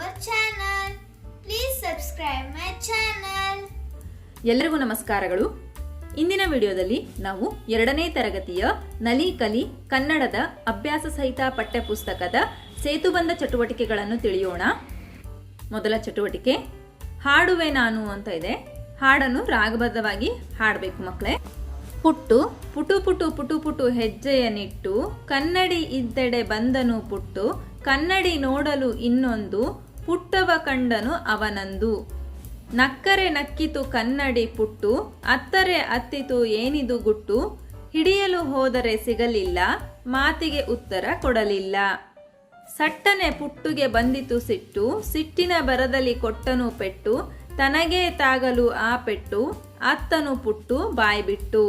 our. Please subscribe my channel. ಎಲ್ಲರಿಗೂ ನಮಸ್ಕಾರಗಳು ಇಂದಿನ ವಿಡಿಯೋದಲ್ಲಿ ನಾವು ಎರಡನೇ ತರಗತಿಯ ನಲಿ ಕಲಿ ಕನ್ನಡದ ಅಭ್ಯಾಸ ಸಹಿತ ಪಠ್ಯಪುಸ್ತಕದ ಸೇತುಬಂಧ ಚಟುವಟಿಕೆಗಳನ್ನು ತಿಳಿಯೋಣ ಮೊದಲ ಚಟುವಟಿಕೆ, ಹಾಡುವೆ ನಾನು ಅಂತ ಇದೆ ಹಾಡನ್ನು ರಾಗಬದ್ಧವಾಗಿ ಹಾಡಬೇಕು ಮಕ್ಕಳೇ ಪುಟ್ಟು, ಪುಟು ಪುಟು ಪುಟು ಪುಟು ಹೆಜ್ಜೆಯನಿಟ್ಟು ಕನ್ನಡಿ ಇದ್ದೆಡೆ ಬಂದನು ಪುಟ್ಟು, ಕನ್ನಡಿ ನೋಡಲು ಇನ್ನೊಂದು ಪುಟ್ಟವ ಕಂಡನು ಅವನಂದು. ನಕ್ಕರೆ ನಕ್ಕಿತು ಕನ್ನಡಿ ಪುಟ್ಟು, ಅತ್ತರೆ ಅತ್ತಿತು ಏನಿದು ಗುಟ್ಟು, ಹಿಡಿಯಲು ಹೋದರೆ ಸಿಗಲಿಲ್ಲ, ಮಾತಿಗೆ ಉತ್ತರ ಕೊಡಲಿಲ್ಲ. ಸಟ್ಟನೆ ಪುಟ್ಟುಗೆ ಬಂದಿತು ಸಿಟ್ಟು, ಸಿಟ್ಟಿನ ಬರದಲ್ಲಿ ಕೊಟ್ಟನು ಪೆಟ್ಟು, ತನಗೇ ತಾಗಲು ಆ ಪೆಟ್ಟು, ಅತ್ತನು ಪುಟ್ಟು ಬಾಯ್ಬಿಟ್ಟು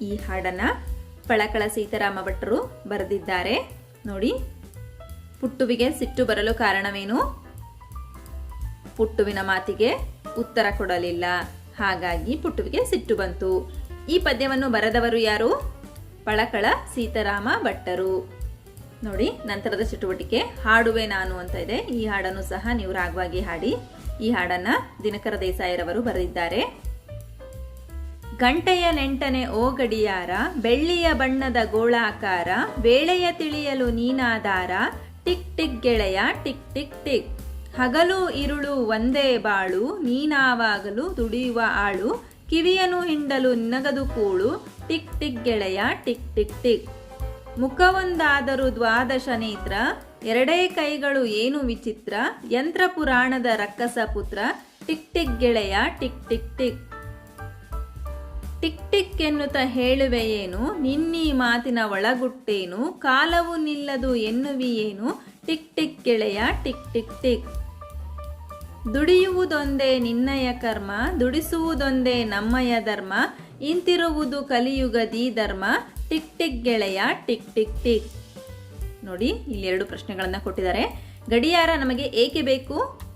ಈ ಹಾಡನ್ನ ಪಳಕಳ ಸೀತಾರಾಮ ಭಟ್ರು ಬರೆದಿದ್ದಾರೆ. ನೋಡಿ. ಪುಟ್ಟುವಿಗೆ ಸಿಟ್ಟು ಬರಲು ಕಾರಣವೇನು? ಪುಟ್ಟುವಿನ ಮಾತಿಗೆ ಉತ್ತರ ಕೊಡಲಿಲ್ಲ. ಹಾಗಾಗಿ ಪುಟ್ಟುವಿಗೆ ಸಿಟ್ಟು ಬಂತು. ಈ ಪದ್ಯವನ್ನು ಬರೆದವರು ಯಾರು? ಪಳಕಳ ಸೀತಾರಾಮ ಭಟ್ಟರು. ನೋಡಿ, ನಂತರದ ಚಟುವಟಿಕೆ. ಹಾಡುವೆ ನಾನು ಅಂತ ಇದೆ. ಈ ಹಾಡನ್ನು ಸಹ ನೀವು ರಾಗವಾಗಿ ಹಾಡಿ. ಈ ಹಾಡನ್ನು ದಿನಕರ ದೇಸಾಯರವರು ಬರೆದಿದ್ದಾರೆ. ಗಂಟೆಯ ನೆಂಟನೆ ಓ ಗಡಿಯಾರ, ಬೆಳ್ಳಿಯ ಬಣ್ಣದ ಗೋಳಾಕಾರ, ವೇಳೆಯ ತಿಳಿಯಲು ನೀನಾಧಾರ, ಟಿಕ್ ಟಿಕ್ ಗೆಳೆಯ, ಟಿಕ್ ಟಿಕ್ ಟಿಕ್. ಹಗಲು ಇರುಳು ಒಂದೇ ಬಾಳು, ನೀನಾವಾಗಲು ದುಡಿಯುವ ಆಳು, ಕಿವಿಯನು ಹಿಂಡಲು ನಗದು ಕೂಳು, ಟಿಕ್ ಟಿಕ್ ಗೆಳೆಯ, ಟಿಕ್ ಟಿಕ್ ಟಿಕ್. ಮುಖವೊಂದಾದರೂ ದ್ವಾದಶ ನೇತ್ರ, ಎರಡೇ ಕೈಗಳು ಏನು ವಿಚಿತ್ರ ಯಂತ್ರ ಪುರಾಣದ ರಕ್ಕಸ ಪುತ್ರ, ಟಿಕ್ ಟಿಕ್ ಗೆಳೆಯ, tick tick tick. Tick tick ಎನ್ನುತ್ತ ಹೇಳುವೆಯೇನು ನಿನ್ನೀ ಮಾತಿನ ಒಳಗುಟ್ಟೇನು? ಕಾಲವು ನಿಲ್ಲದು ಎನ್ನುವಿಯೇನು ಟಿಕ್ ಟಿಕ್ ಗೆಳೆಯ ಟಿಕ್ ಟಿಕ್. ಟಿಕ್ ದುಡಿಯುವುದೊಂದೇ ನಿನ್ನಯ ಕರ್ಮ, ದುಡಿಸುವುದೊಂದೇ ನಮ್ಮಯ ಧರ್ಮ, ಇಂತಿರುವುದು ಕಲಿಯುಗದಿ ಧರ್ಮ ಟಿಕ್ ಟಿಕ್ ಗೆಳೆಯ ಟಿಕ್ ಟಿಕ್ ಟಿಕ್. ನೋಡಿ, ಇಲ್ಲಿ ಎರಡು ಪ್ರಶ್ನೆಗಳನ್ನು ಕೊಟ್ಟಿದ್ದಾರೆ. ಗಡಿಯಾರ ನಮಗೆ ಏಕೆ ಬೇಕು?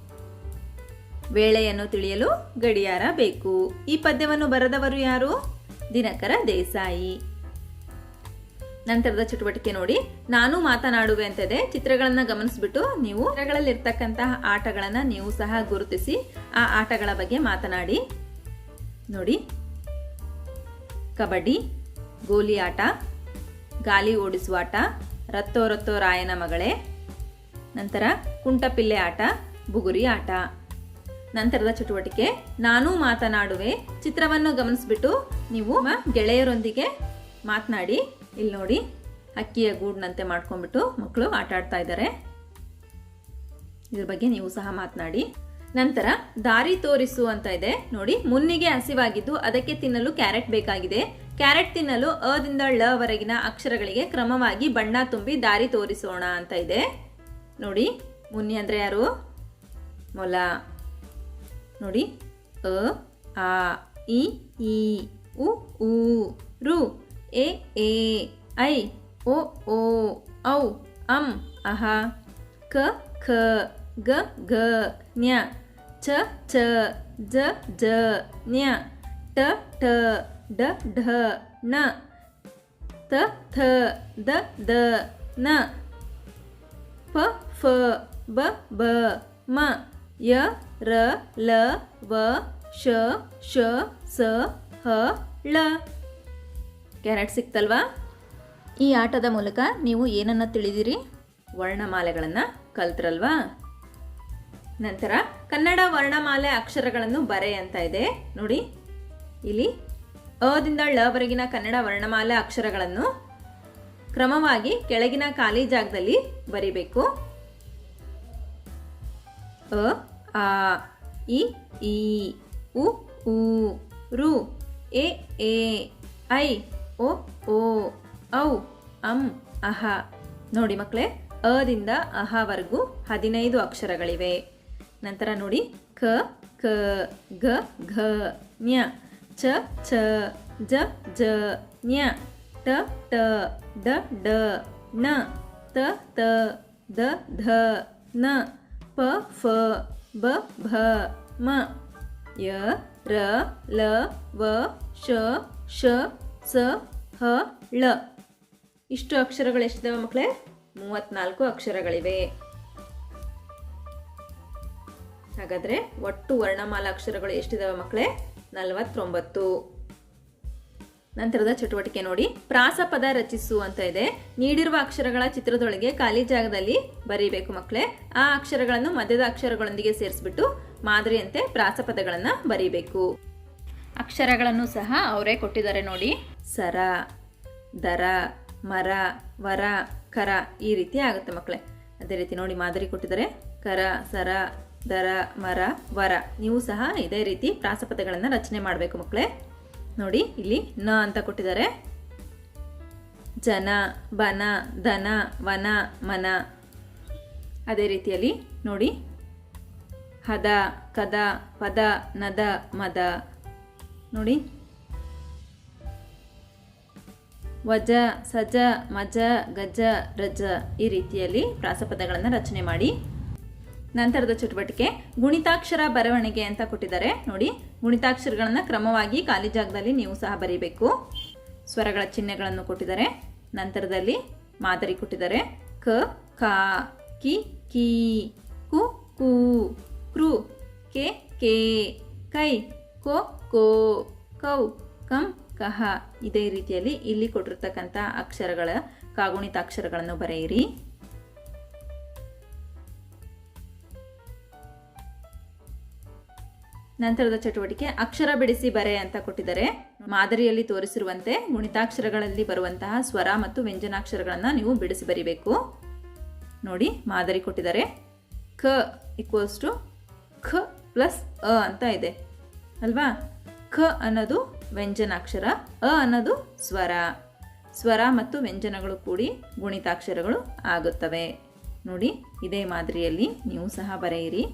ವೇಳೆಯನ್ನು ತಿಳಿಯಲು ಗಡಿಯಾರ ಬೇಕು. ಈ ಪದ್ಯವನ್ನು ಬರೆದವರು ಯಾರು? ದಿನಕರ ದೇಸಾಯಿ. ನಂತರದ ಚಟುವಟಿಕೆ ನೋಡಿ. ನಾನು ಮಾತನಾಡುವೆ ಇದೆ ಚಿತ್ರಗಳನ್ನ ಗಮನಿಸ್ಬಿಟ್ಟು ನೀವು ಚಿತ್ರಗಳಲ್ಲಿರ್ತಕ್ಕಂತಹ ಆಟಗಳನ್ನ ನೀವು ಸಹ ಗುರುತಿಸಿ ಆ ಆಟಗಳ ಬಗ್ಗೆ ಮಾತನಾಡಿ. ನೋಡಿ. ಕಬಡ್ಡಿ, ಗೋಲಿ ಆಟ, ಗಾಲಿ ಓಡಿಸುವ ಆಟ, ರತ್ತೋ ರತ್ತೋ ರಾಯನ ಮಗಳೇ. ನಂತರ ಕುಂಟಪಿಲ್ಲೆ ಆಟ, ಬುಗುರಿ ಆಟ. ನಂತರದ ಚಟುವಟಿಕೆ, ನಾನು ಮಾತನಾಡುವೆ. ಚಿತ್ರವನ್ನು ಗಮನಿಸ್ಬಿಟ್ಟು ನೀವು ಗೆಳೆಯರೊಂದಿಗೆ ಮಾತನಾಡಿ. ಇಲ್ಲಿ ನೋಡಿ, ಅಕ್ಕಿಯ ಗೂಡ್ನಂತೆ ಮಾಡ್ಕೊಂಡ್ಬಿಟ್ಟು ಮಕ್ಕಳು ಆಟ ಆಡ್ತಾ ಇದ್ದಾರೆ ಇದ್ರ ಬಗ್ಗೆ ನೀವು ಸಹ ಮಾತನಾಡಿ. ನಂತರ, ದಾರಿ ತೋರಿಸು ಅಂತ ಇದೆ. ನೋಡಿ, ಮುನ್ನಿಗೆ ಹಸಿವಾಗಿದ್ದು ಅದಕ್ಕೆ ತಿನ್ನಲು ಕ್ಯಾರೆಟ್ ಬೇಕಾಗಿದೆ. ಕ್ಯಾರೆಟ್ ತಿನ್ನಲು ಅದಿಂದ ಳ ವರೆಗಿನ ಅಕ್ಷರಗಳಿಗೆ ಕ್ರಮವಾಗಿ ಬಣ್ಣ ತುಂಬಿ ದಾರಿ ತೋರಿಸೋಣ ಅಂತ ಇದೆ. ನೋಡಿ, ಮುನ್ನಿ ಅಂದ್ರೆ ಯಾರು? ಮೊಲ. ನೋಡಿ. ಅ, ಆ, ಇ, ಈ, ಉ ಊ ರು, ಎ ಎ, ಐ ಓ ಓ ಔ, ಅಂ, ಅಹ, ಕ ಖ ಗ ಗ, ನ್ಯ, ಚ ಚ, ಜ ಜ, ನ್ಯ, ಟ ಟ, ಡ, ಢ ನ ತ, ಥ, ದ ದ, ನ, ಪ, ಫ, ಬ ಬ, ಮ. ಯ, ರ, ಲ, ವ, ಶ ಶ, ಸ, ಹ, ಳ. ಕ್ಯಾರೆಟ್ ಸಿಕ್ತಲ್ವಾ? ಈ ಆಟದ ಮೂಲಕ ನೀವು ಏನನ್ನು ತಿಳಿದಿರಿ? ವರ್ಣಮಾಲೆಗಳನ್ನು ಕಲ್ತ್ರಲ್ವಾ? ನಂತರ ಕನ್ನಡ ವರ್ಣಮಾಲೆ ಅಕ್ಷರಗಳನ್ನು ಬರೆ ಅಂತ ಇದೆ. ನೋಡಿ, ಇಲ್ಲಿ ಅದಿಂದ ಳವರೆಗಿನ ಕನ್ನಡ ವರ್ಣಮಾಲೆ ಅಕ್ಷರಗಳನ್ನು ಕ್ರಮವಾಗಿ ಕೆಳಗಿನ ಖಾಲಿ ಜಾಗದಲ್ಲಿ ಬರಿಬೇಕು. ಅ, ಆ, ಇ, ಈ, ಉ ಊ ರು, ಎ ಎ, ಐ ಓ ಓ ಔ, ಅಂ, ಅಹ. ನೋಡಿ ಮಕ್ಕಳೇ ಅದಿಂದ ಅಹವರೆಗೂ ಹದಿನೈದು ಅಕ್ಷರಗಳಿವೆ. ನಂತರ ನೋಡಿ ಖ ಕ, ಗ, ಘ, ನ್ಯ, ಚ ಛ ಜ ಜ, ನ್ಯ, ಟ ಟ, ಡ ಡ, ನ, ತ ತ, ದ, ಧ, ನ. ಪ, ಫ, ಬ, ಭ, ಮ. ಯ, ರ, ಲ, ವ, ಶ ಶ, ಸ, ಹ, ಳ. ಇಷ್ಟು ಅಕ್ಷರಗಳು ಎಷ್ಟಿದಾವೆ ಮಕ್ಕಳೇ ಮೂವತ್ನಾಲ್ಕು ಅಕ್ಷರಗಳಿವೆ. ಹಾಗಾದ್ರೆ ಒಟ್ಟು ವರ್ಣಮಾಲಾ ಅಕ್ಷರಗಳು ಎಷ್ಟಿದಾವೆ ಮಕ್ಕಳೇ ನಲವತ್ತೊಂಬತ್ತು. ನಂತರದ ಚಟುವಟಿಕೆ ನೋಡಿ. ಪ್ರಾಸಪದ ರಚಿಸು ಅಂತ ಇದೆ. ನೀಡಿರುವ ಅಕ್ಷರಗಳ ಚಿತ್ರದೊಳಗೆ ಖಾಲಿ ಜಾಗದಲ್ಲಿ ಬರೀಬೇಕು ಮಕ್ಕಳೇ ಆ ಅಕ್ಷರಗಳನ್ನು ಮಧ್ಯದ ಅಕ್ಷರಗಳೊಂದಿಗೆ ಸೇರಿಸ್ಬಿಟ್ಟು ಮಾದರಿಯಂತೆ ಪ್ರಾಸಪದಗಳನ್ನು ಬರೀಬೇಕು. ಅಕ್ಷರಗಳನ್ನು ಸಹ ಅವರೇ ಕೊಟ್ಟಿದ್ದಾರೆ ನೋಡಿ. ಸರ, ದರ, ಮರ, ವರ, ಕರ ಈ ರೀತಿ ಆಗುತ್ತೆ ಮಕ್ಕಳೇ ಅದೇ ರೀತಿ ನೋಡಿ ಮಾದರಿ ಕೊಟ್ಟಿದ್ದಾರೆ. ಕರ, ಸರ, ದರ, ಮರ, ವರ. ನೀವು ಸಹ ಇದೇ ರೀತಿ ಪ್ರಾಸಪದಗಳನ್ನು ರಚನೆ ಮಾಡಬೇಕು ಮಕ್ಕಳೇ ನೋಡಿ, ಇಲ್ಲಿ ನ ಅಂತ ಕೊಟ್ಟಿದ್ದಾರೆ. ಜನ, ಬನ, ದನ, ವನ, ಮನ. ಅದೇ ರೀತಿಯಲ್ಲಿ ನೋಡಿ. ಹದ, ಕದ, ಪದ, ನದ, ಮದ. ನೋಡಿ. ವಜ, ಸಜ, ಮಜ, ಗಜ, ರಜ ಈ ರೀತಿಯಲ್ಲಿ ಪ್ರಾಸಪದಗಳನ್ನು ರಚನೆ ಮಾಡಿ. ನಂತರದ ಚಟುವಟಿಕೆ ಗುಣಿತಾಕ್ಷರ ಬರವಣಿಗೆ ಅಂತ ಕೊಟ್ಟಿದ್ದಾರೆ. ನೋಡಿ, ಗುಣಿತಾಕ್ಷರಗಳನ್ನು ಕ್ರಮವಾಗಿ ಖಾಲಿ ಜಾಗದಲ್ಲಿ ನೀವು ಸಹ ಬರೀಬೇಕು. ಸ್ವರಗಳ ಚಿಹ್ನೆಗಳನ್ನು ಕೊಟ್ಟಿದ್ದಾರೆ. ನಂತರದಲ್ಲಿ ಮಾದರಿ ಕೊಟ್ಟಿದ್ದಾರೆ. ಕ ಕಾ ಕಿ ಕಿ, ಕು ಕು, ಕೃ, ಕೆ ಕೆ, ಕೈ, ಕೋ ಕೋ, ಕೌ, ಕಂ, ಕಹ ಇದೇ ರೀತಿಯಲ್ಲಿ ಇಲ್ಲಿ ಕೊಟ್ಟಿರ್ತಕ್ಕಂಥ ಅಕ್ಷರಗಳ ಕಾಗುಣಿತಾಕ್ಷರಗಳನ್ನು ಬರೆಯಿರಿ. ನಂತರದ ಚಟುವಟಿಕೆ ಅಕ್ಷರ ಬಿಡಿಸಿ ಬರೆ ಅಂತ ಕೊಟ್ಟಿದ್ದಾರೆ. ಮಾದರಿಯಲ್ಲಿ ತೋರಿಸಿರುವಂತೆ ಗುಣಿತಾಕ್ಷರಗಳಲ್ಲಿ ಬರುವಂತಹ ಸ್ವರ ಮತ್ತು ವ್ಯಂಜನಾಕ್ಷರಗಳನ್ನು ನೀವು ಬಿಡಿಸಿ ಬರಿಬೇಕು. ನೋಡಿ, ಮಾದರಿ ಕೊಟ್ಟಿದ್ದಾರೆ. ಕ ಈಕ್ವಲ್ಸ್ ಟು ಖ ಪ್ಲಸ್ ಅ ಅಂತ ಇದೆ. ಅಲ್ವಾ? ಖ ಅನ್ನೋದು ವ್ಯಂಜನಾಕ್ಷರ, ಅ ಅನ್ನೋದು ಸ್ವರ. ಸ್ವರ ಮತ್ತು ವ್ಯಂಜನಗಳು ಕೂಡಿ ಗುಣಿತಾಕ್ಷರಗಳು ಆಗುತ್ತವೆ. ನೋಡಿ, ಇದೇ ಮಾದರಿಯಲ್ಲಿ ನೀವು ಸಹ ಬರೆಯಿರಿ.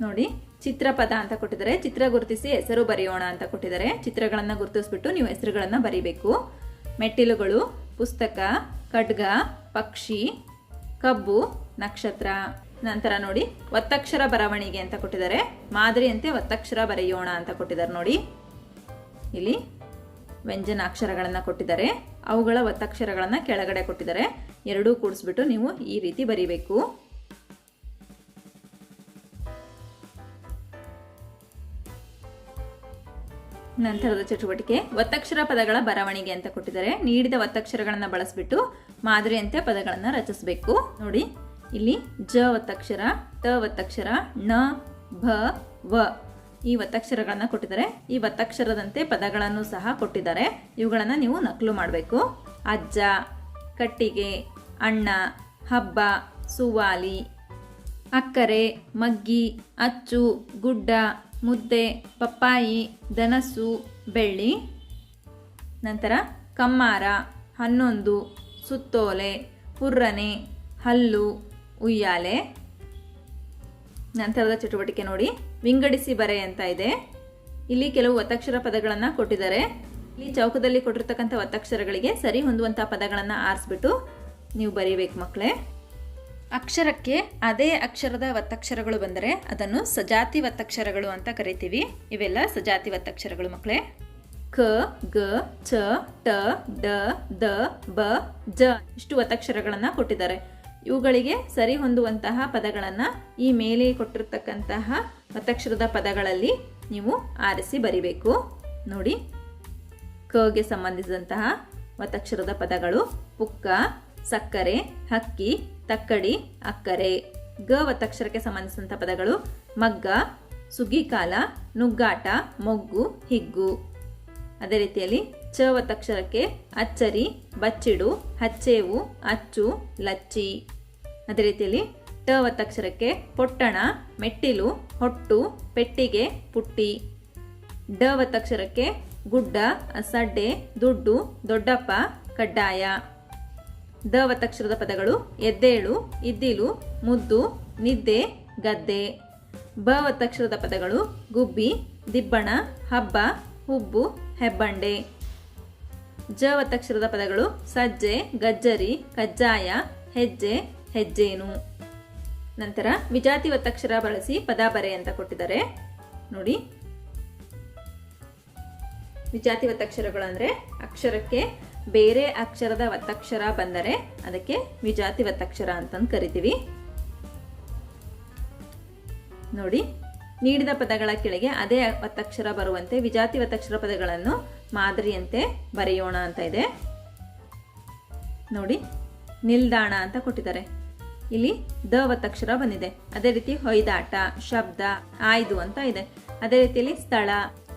ನೋಡಿ, ಚಿತ್ರಪದ ಅಂತ ಕೊಟ್ಟಿದ್ದಾರೆ. ಚಿತ್ರ ಗುರುತಿಸಿ ಹೆಸರು ಬರೆಯೋಣ ಅಂತ ಕೊಟ್ಟಿದ್ದಾರೆ. ಚಿತ್ರಗಳನ್ನು ಗುರುತಿಸ್ಬಿಟ್ಟು ನೀವು ಹೆಸರುಗಳನ್ನು ಬರೀಬೇಕು. ಮೆಟ್ಟಿಲುಗಳು, ಪುಸ್ತಕ, ಖಡ್ಗ, ಪಕ್ಷಿ, ಕಬ್ಬು, ನಕ್ಷತ್ರ. ನಂತರ ನೋಡಿ, ಒತ್ತಕ್ಷರ ಬರವಣಿಗೆ ಅಂತ ಕೊಟ್ಟಿದ್ದಾರೆ. ಮಾದರಿಯಂತೆ ಒತ್ತಕ್ಷರ ಬರೆಯೋಣ ಅಂತ ಕೊಟ್ಟಿದ್ದಾರೆ ನೋಡಿ. ಇಲ್ಲಿ ವ್ಯಂಜನಾಕ್ಷರಗಳನ್ನು ಕೊಟ್ಟಿದ್ದಾರೆ. ಅವುಗಳ ಒತ್ತಕ್ಷರಗಳನ್ನು ಕೆಳಗಡೆ ಕೊಟ್ಟಿದ್ದಾರೆ. ಎರಡೂ ಕೂಡಿಸ್ಬಿಟ್ಟು ನೀವು ಈ ರೀತಿ ಬರೀಬೇಕು. ನಂತರದ ಚಟುವಟಿಕೆ ಒತ್ತಕ್ಷರ ಪದಗಳ ಬರವಣಿಗೆ ಅಂತ ಕೊಟ್ಟಿದ್ದಾರೆ. ನೀಡಿದ ಒತ್ತಕ್ಷರಗಳನ್ನು ಬಳಸಿಬಿಟ್ಟು ಮಾದರಿಯಂತೆ ಪದಗಳನ್ನು ರಚಿಸಬೇಕು. ನೋಡಿ, ಇಲ್ಲಿ ಜ ಒತ್ತಕ್ಷರ ತ ಒತ್ತಕ್ಷರ ಣ ಭ, ವ ಈ ಒತ್ತಕ್ಷರಗಳನ್ನು ಕೊಟ್ಟಿದ್ದಾರೆ. ಈ ಒತ್ತಕ್ಷರದಂತೆ ಪದಗಳನ್ನು ಸಹ ಕೊಟ್ಟಿದ್ದಾರೆ. ಇವುಗಳನ್ನು ನೀವು ನಕಲು ಮಾಡಬೇಕು. ಅಜ್ಜ, ಕಟ್ಟಿಗೆ, ಅಣ್ಣ, ಹಬ್ಬ, ಸುವಾಲಿ, ಅಕ್ಕರೆ, ಮಗ್ಗಿ, ಅಚ್ಚು, ಗುಡ್ಡ ಮುದ್ದೆ, ಪಪ್ಪಾಯಿ ದನಸು ಬೆಳ್ಳಿ. ನಂತರ ಕಮ್ಮಾರ, ಹನ್ನೊಂದು, ಸುತ್ತೋಲೆ, ಪುರ್ರನೆ, ಹಲ್ಲು, ಉಯ್ಯಾಲೆ. ನಂತರದ ಚಟುವಟಿಕೆ ನೋಡಿ. ವಿಂಗಡಿಸಿ ಬರೆ ಅಂತ ಇದೆ. ಇಲ್ಲಿ ಕೆಲವು ಒತ್ತಕ್ಷರ ಪದಗಳನ್ನು ಕೊಟ್ಟಿದ್ದಾರೆ. ಇಲ್ಲಿ ಚೌಕದಲ್ಲಿ ಕೊಟ್ಟಿರ್ತಕ್ಕಂಥ ಒತ್ತಕ್ಷರಗಳಿಗೆ ಸರಿ ಹೊಂದುವಂಥ ಪದಗಳನ್ನು ಆರಿಸ್ಬಿಟ್ಟು ನೀವು ಬರೀಬೇಕು ಮಕ್ಕಳೇ. ಅಕ್ಷರಕ್ಕೆ ಅದೇ ಅಕ್ಷರದ ಒತ್ತಕ್ಷರಗಳು ಬಂದರೆ ಅದನ್ನು ಸಜಾತಿ ಒತ್ತಕ್ಷರಗಳು ಅಂತ ಕರಿತೀವಿ. ಇವೆಲ್ಲ ಸಜಾತಿ ಒತ್ತಕ್ಷರಗಳು ಮಕ್ಕಳೇ. ಕ, ಗ, ಚ, ಟ, ಡ, ದ, ಬ, ಜ ಇಷ್ಟು ಒತ್ತಕ್ಷರಗಳನ್ನು ಕೊಟ್ಟಿದ್ದಾರೆ. ಇವುಗಳಿಗೆ ಸರಿ ಹೊಂದುವಂತಹ ಪದಗಳನ್ನು ಈ ಮೇಲೆ ಕೊಟ್ಟಿರ್ತಕ್ಕಂತಹ ಒತ್ತಕ್ಷರದ ಪದಗಳಲ್ಲಿ ನೀವು ಆರಿಸಿ ಬರಿಬೇಕು. ನೋಡಿ. ಕಗೆ ಸಂಬಂಧಿಸಿದಂತಹ ಒತ್ತಕ್ಷರದ ಪದಗಳು ಪುಕ್ಕ ಸಕ್ಕರೆ ಹಕ್ಕಿ ತಕ್ಕಡಿ, ಅಕ್ಕರೆ. ಗ ಒತ್ತಕ್ಷರಕ್ಕೆ ಸಂಬಂಧಿಸಿದಂಥ ಪದಗಳು ಮಗ್ಗ, ಸುಗ್ಗಿಕಾಲ, ನುಗ್ಗಾಟ, ಮೊಗ್ಗು, ಹಿಗ್ಗು. ಅದೇ ರೀತಿಯಲ್ಲಿ ಚ ಒತ್ತಕ್ಷರಕ್ಕೆ ಅಚ್ಚರಿ, ಬಚ್ಚಿಡು, ಹಚ್ಚೇವು, ಅಚ್ಚು, ಲಚ್ಚಿ. ಅದೇ ರೀತಿಯಲ್ಲಿ ಟ ಒತ್ತಕ್ಷರಕ್ಕೆ ಪೊಟ್ಟಣ, ಮೆಟ್ಟಿಲು, ಹೊಟ್ಟು, ಪೆಟ್ಟಿಗೆ, ಪುಟ್ಟಿ. ಡ ಒತ್ತಕ್ಷರಕ್ಕೆ ಗುಡ್ಡ, ಸಡ್ಡೆ, ದುಡ್ಡು, ದೊಡ್ಡಪ್ಪ, ಕಡ್ಡಾಯ. ದ ಒತ್ತಕ್ಷರದ ಪದಗಳು ಎದ್ದೇಳು, ಇದ್ದಿಲು, ಮುದ್ದು, ನಿದ್ದೆ, ಗದ್ದೆ. ಬ ಒತ್ತಕ್ಷರದ ಪದಗಳು ಗುಬ್ಬಿ, ದಿಬ್ಬಣ, ಹಬ್ಬ, ಹುಬ್ಬು, ಹೆಬ್ಬಂಡೆ. ಜ ಒತ್ತಕ್ಷರದ ಪದಗಳು ಸಜ್ಜೆ, ಗಜ್ಜರಿ, ಕಜ್ಜಾಯ, ಹೆಜ್ಜೆ, ಹೆಜ್ಜೇನು. ನಂತರ ವಿಜಾತಿ ಒತ್ತಕ್ಷರ ಬಳಸಿ ಪದ ಬರೆ ಅಂತ ಕೊಟ್ಟಿದ್ದಾರೆ. ನೋಡಿ. ವಿಜಾತಿ ಒತ್ತಕ್ಷರಗಳು ಅಂದರೆ ಅಕ್ಷರಕ್ಕೆ ಬೇರೆ ಅಕ್ಷರದ ಒತ್ತಕ್ಷರ ಬಂದರೆ ಅದಕ್ಕೆ ವಿಜಾತಿ ಒತ್ತಕ್ಷರ ಅಂತಂದು ಕರಿತೀವಿ. ನೋಡಿ, ನೀಡಿದ ಪದಗಳ ಕೆಳಗೆ ಅದೇ ಒತ್ತಕ್ಷರ ಬರುವಂತೆ ವಿಜಾತಿ ಒತ್ತಕ್ಷರ ಪದಗಳನ್ನು ಮಾದರಿಯಂತೆ ಬರೆಯೋಣ ಅಂತ ಇದೆ. ನೋಡಿ, ನಿಲ್ದಾಣ ಅಂತ ಕೊಟ್ಟಿದ್ದಾರೆ. ಇಲ್ಲಿ ದ ಒತ್ತಕ್ಷರ ಬಂದಿದೆ. ಅದೇ ರೀತಿ ಹೊಯ್ದಾಟ, ಶಬ್ದ, ಆಯ್ದು ಅಂತ ಇದೆ. ಅದೇ ರೀತಿಯಲ್ಲಿ ಸ್ಥಳ,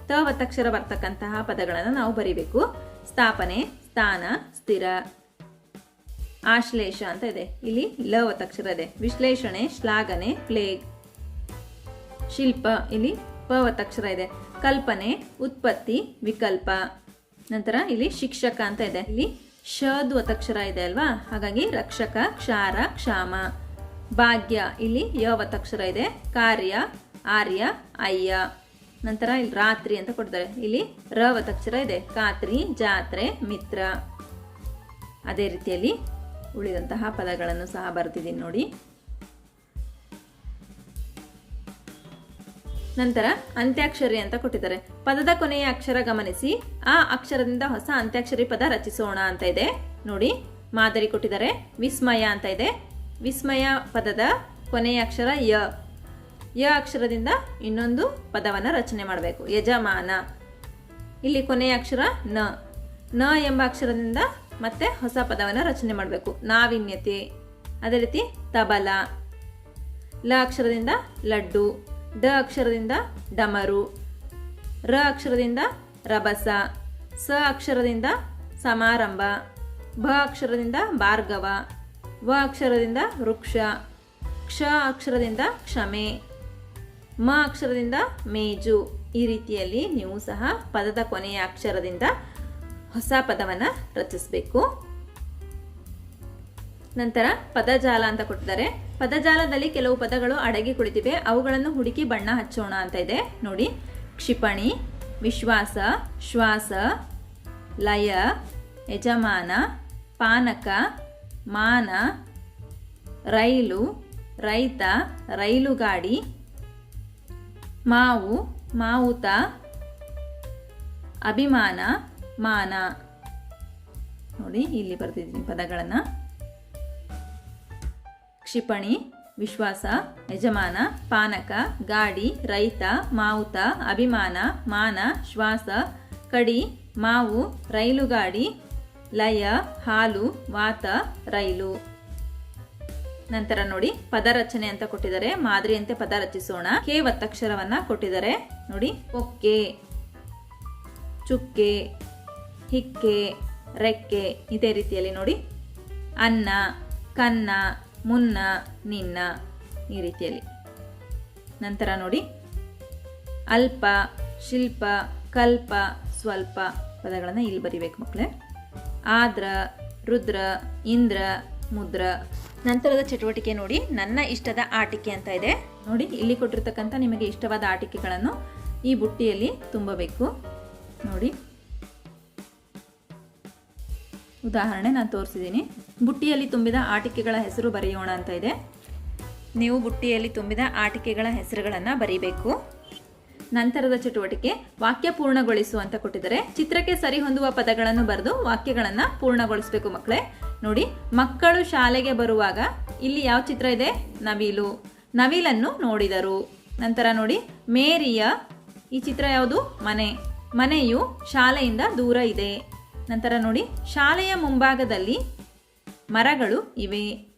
ತ ಒತ್ತಕ್ಷರ ಬರ್ತಕ್ಕಂತಹ ಪದಗಳನ್ನು ನಾವು ಬರಿಬೇಕು. ಸ್ಥಾಪನೆ ಸ್ಥಾನ, ಸ್ಥಿರ, ಆಶ್ಲೇಷ ಅಂತ ಇದೆ. ಇಲ್ಲಿ ಲ ಒತ್ತಕ್ಷರ ಇದೆ. ವಿಶ್ಲೇಷಣೆ, ಶ್ಲಾಘನೆ, ಪ್ಲೇಗ್, ಶಿಲ್ಪ. ಇಲ್ಲಿ ಪ ಒತ್ತಕ್ಷರ ಇದೆ. ಕಲ್ಪನೆ, ಉತ್ಪತ್ತಿ, ವಿಕಲ್ಪ. ನಂತರ ಇಲ್ಲಿ ಶಿಕ್ಷಕ ಅಂತ ಇದೆ. ಇಲ್ಲಿ ಶದ್ ಒತ್ತಕ್ಷರ ಇದೆ ಅಲ್ವಾ? ಹಾಗಾಗಿ ರಕ್ಷಕ, ಕ್ಷಾರ, ಕ್ಷಾಮ. ಭಾಗ್ಯ, ಇಲ್ಲಿ ಯ ಒತ್ತಕ್ಷರ ಇದೆ. ಕಾರ್ಯ, ಆರ್ಯ, ಅಯ್ಯ. ನಂತರ ಇಲ್ಲಿ ರಾತ್ರಿ ಅಂತ ಕೊಡ್ತಾರೆ. ಇಲ್ಲಿ ರ ಒತ್ತಕ್ಷರ ಇದೆ. ಖಾತ್ರಿ, ಜಾತ್ರೆ, ಮಿತ್ರ. ಅದೇ ರೀತಿಯಲ್ಲಿ ಉಳಿದಂತಹ ಪದಗಳನ್ನು ಸಹ ಬರ್ತಿದ್ದೀನಿ ನೋಡಿ. ನಂತರ ಅಂತ್ಯಾಕ್ಷರಿ ಅಂತ ಕೊಟ್ಟಿದ್ದಾರೆ. ಪದದ ಕೊನೆಯ ಅಕ್ಷರ ಗಮನಿಸಿ. ಆ ಅಕ್ಷರದಿಂದ ಹೊಸ ಅಂತ್ಯಾಕ್ಷರಿ ಪದ ರಚಿಸೋಣ ಅಂತ ಇದೆ. ನೋಡಿ, ಮಾದರಿ ಕೊಟ್ಟಿದ್ದಾರೆ. ವಿಸ್ಮಯ ಅಂತ ಇದೆ. ವಿಸ್ಮಯ ಪದದ ಕೊನೆಯ ಅಕ್ಷರ ಯ. ಯ ಅಕ್ಷರದಿಂದ ಇನ್ನೊಂದು ಪದವನ್ನು ರಚನೆ ಮಾಡಬೇಕು. ಯಜಮಾನ. ಇಲ್ಲಿ ಕೊನೆಯ ಅಕ್ಷರ ನ. ನ ಎಂಬ ಅಕ್ಷರದಿಂದ ಮತ್ತೆ ಹೊಸ ಪದವನ್ನು ರಚನೆ ಮಾಡಬೇಕು. ನಾವಿನ್ಯತೆ. ಅದೇ ರೀತಿ ತಬಲ. ಲ ಅಕ್ಷರದಿಂದ ಲಡ್ಡು. ಡ ಅಕ್ಷರದಿಂದ ಡಮರು. ರ ಅಕ್ಷರದಿಂದ ರಭಸ. ಸ ಅಕ್ಷರದಿಂದ ಸಮಾರಂಭ. ಭ ಅಕ್ಷರದಿಂದ ಭಾರ್ಗವ. ವ ಅಕ್ಷರದಿಂದ ವೃಕ್ಷ. ಕ್ಷ ಅಕ್ಷರದಿಂದ ಕ್ಷಮೆ. ಮ ಅಕ್ಷರದಿಂದ ಮೇಜು ಈ ರೀತಿಯಲ್ಲಿ ನೀವು ಸಹ ಪದದ ಕೊನೆಯ ಅಕ್ಷರದಿಂದ ಹೊಸ ಪದವನ್ನು ರಚಿಸಬೇಕು. ನಂತರ ಪದಜಾಲ ಅಂತ ಕೊಟ್ಟಿದ್ದಾರೆ. ಪದಜಾಲದಲ್ಲಿ ಕೆಲವು ಪದಗಳು ಅಡಗಿ ಕುಳಿತಿವೆ. ಅವುಗಳನ್ನು ಹುಡುಕಿ ಬಣ್ಣ ಹಚ್ಚೋಣ ಅಂತ ಇದೆ. ನೋಡಿ, ಕ್ಷಿಪಣಿ, ವಿಶ್ವಾಸ, ಶ್ವಾಸ, ಲಯ, ಯಜಮಾನ, ಪಾನಕ, ಮಾನ, ರೈಲು, ರೈತ, ರೈಲುಗಾಡಿ ಮಾವು, ಮಾವುತ, ಅಭಿಮಾನ, ಮಾನ. ನೋಡಿ, ಇಲ್ಲಿ ಬರ್ತಿದ್ದೀನಿ ಪದಗಳನ್ನು. ಕ್ಷಿಪಣಿ, ವಿಶ್ವಾಸ, ಯಜಮಾನ, ಪಾನಕ, ಗಾಡಿ, ರೈತ, ಮಾವುತ, ಅಭಿಮಾನ, ಮಾನ, ಶ್ವಾಸ, ಕಡಿ, ಮಾವು, ರೈಲುಗಾಡಿ, ಲಯ, ಹಾಲು, ವಾತ, ರೈಲು. ನಂತರ ನೋಡಿ ಪದ ರಚನೆ ಅಂತ ಕೊಟ್ಟಿದ್ದಾರೆ. ಮಾದರಿಯಂತೆ ಪದ ರಚಿಸೋಣ ಕೆ ಒತ್ತಕ್ಷರವನ್ನ ಕೊಟ್ಟಿದ್ದಾರೆ. ನೋಡಿ, ಒಕ್ಕೆ, ಚುಕ್ಕೆ, ಹಿಕ್ಕೆ, ರೆಕ್ಕೆ ಇದೇ ರೀತಿಯಲ್ಲಿ ನೋಡಿ. ಅನ್ನ, ಕನ್ನ, ಮುನ್ನ, ನಿನ್ನ ಈ ರೀತಿಯಲ್ಲಿ. ನಂತರ ನೋಡಿ, ಅಲ್ಪ, ಶಿಲ್ಪ, ಕಲ್ಪ, ಸ್ವಲ್ಪ ಪದಗಳನ್ನು ಇಲ್ಲಿ ಬರಿಬೇಕು ಮಕ್ಕಳೇ. ಆದ್ರ, ರುದ್ರ, ಇಂದ್ರ, ಮುದ್ರ. ನಂತರದ ಚಟುವಟಿಕೆ ನೋಡಿ. ನನ್ನ ಇಷ್ಟದ ಆಟಿಕೆ ಅಂತ ಇದೆ. ನೋಡಿ, ಇಲ್ಲಿ ಕೊಟ್ಟಿರ್ತಕ್ಕಂಥ ನಿಮಗೆ ಇಷ್ಟವಾದ ಆಟಿಕೆಗಳನ್ನು ಈ ಬುಟ್ಟಿಯಲ್ಲಿ ತುಂಬಬೇಕು. ನೋಡಿ. ಉದಾಹರಣೆ ನಾನು ತೋರಿಸಿದ್ದೀನಿ. ಬುಟ್ಟಿಯಲ್ಲಿ ತುಂಬಿದ ಆಟಿಕೆಗಳ ಹೆಸರು ಬರೆಯೋಣ ಅಂತ ಇದೆ. ನೀವು ಬುಟ್ಟಿಯಲ್ಲಿ ತುಂಬಿದ ಆಟಿಕೆಗಳ ಹೆಸರುಗಳನ್ನು ಬರೀಬೇಕು. ನಂತರದ ಚಟುವಟಿಕೆ, ವಾಕ್ಯ ಪೂರ್ಣಗೊಳಿಸು ಅಂತ ಕೊಟ್ಟಿದ್ದಾರೆ. ಚಿತ್ರಕ್ಕೆ ಸರಿಹೊಂದುವ ಪದಗಳನ್ನು ಬರೆದು ವಾಕ್ಯಗಳನ್ನು ಪೂರ್ಣಗೊಳಿಸಬೇಕು ಮಕ್ಕಳೇ. ನೋಡಿ, ಮಕ್ಕಳು ಶಾಲೆಗೆ ಬರುವಾಗ ಇಲ್ಲಿ ಯಾವ ಚಿತ್ರ ಇದೆ? ನವಿಲು. ನವಿಲನ್ನು ನೋಡಿದರು. ನಂತರ ನೋಡಿ, ಮೇರಿಯ ಈ ಚಿತ್ರ ಯಾವುದು? ಮನೆ. ಮನೆಯು ಶಾಲೆಯಿಂದ ದೂರ ಇದೆ. ನಂತರ ನೋಡಿ, ಶಾಲೆಯ ಮುಂಭಾಗದಲ್ಲಿ ಮರಗಳು ಇವೆ.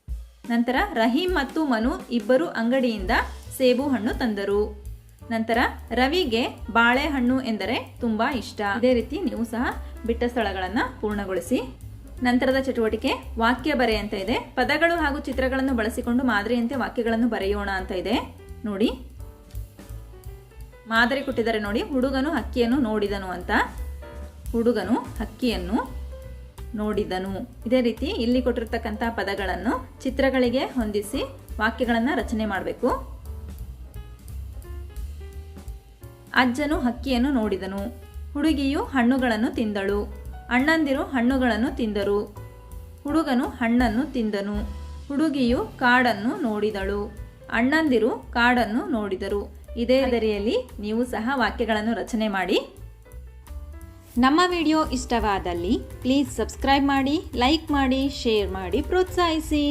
ನಂತರ ರಹೀಂ ಮತ್ತು ಮನು ಇಬ್ಬರು ಅಂಗಡಿಯಿಂದ ಸೇಬು ಹಣ್ಣು ತಂದರು. ನಂತರ ರವಿಗೆ ಬಾಳೆಹಣ್ಣು ಎಂದರೆ ತುಂಬಾ ಇಷ್ಟ. ಇದೇ ರೀತಿ ನೀವು ಸಹ ಬಿಟ್ಟ ಸ್ಥಳಗಳನ್ನು ಪೂರ್ಣಗೊಳಿಸಿ. ನಂತರದ ಚಟುವಟಿಕೆ ವಾಕ್ಯ ಬರೆ ಅಂತ ಇದೆ. ಪದಗಳು ಹಾಗೂ ಚಿತ್ರಗಳನ್ನು ಬಳಸಿಕೊಂಡು ಮಾದರಿಯಂತೆ ವಾಕ್ಯಗಳನ್ನು ಬರೆಯೋಣ ಅಂತ ಇದೆ. ನೋಡಿ. ಮಾದರಿ ಕೊಟ್ಟಿದ್ದಾರೆ ನೋಡಿ. ಹುಡುಗನು ಹಕ್ಕಿಯನ್ನು ನೋಡಿದನು ಅಂತ. ಹುಡುಗನು ಹಕ್ಕಿಯನ್ನು ನೋಡಿದನು. ಇದೇ ರೀತಿ ಇಲ್ಲಿ ಕೊಟ್ಟಿರ್ತಕ್ಕಂಥ ಪದಗಳನ್ನು ಚಿತ್ರಗಳಿಗೆ ಹೊಂದಿಸಿ ವಾಕ್ಯಗಳನ್ನು ರಚನೆ ಮಾಡಬೇಕು. ಅಜ್ಜನು ಹಕ್ಕಿಯನ್ನು ನೋಡಿದನು. ಹುಡುಗಿಯು ಹಣ್ಣುಗಳನ್ನು ತಿಂದಳು. ಅಣ್ಣಂದಿರು ಹಣ್ಣುಗಳನ್ನು ತಿಂದರು. ಹುಡುಗನು ಹಣ್ಣನ್ನು ತಿಂದನು. ಹುಡುಗಿಯು ಕಾಡನ್ನು ನೋಡಿದಳು. ಅಣ್ಣಂದಿರು ಕಾಡನ್ನು ನೋಡಿದರು. ಇದೇ ದರಿಯಲ್ಲಿ ನೀವು ಸಹ ವಾಕ್ಯಗಳನ್ನು ರಚನೆ ಮಾಡಿ. ನಮ್ಮ ವಿಡಿಯೋ ಇಷ್ಟವಾದಲ್ಲಿ ಪ್ಲೀಸ್ ಸಬ್ಸ್ಕ್ರೈಬ್ ಮಾಡಿ, ಲೈಕ್ ಮಾಡಿ, ಶೇರ್ ಮಾಡಿ, ಪ್ರೋತ್ಸಾಹಿಸಿ.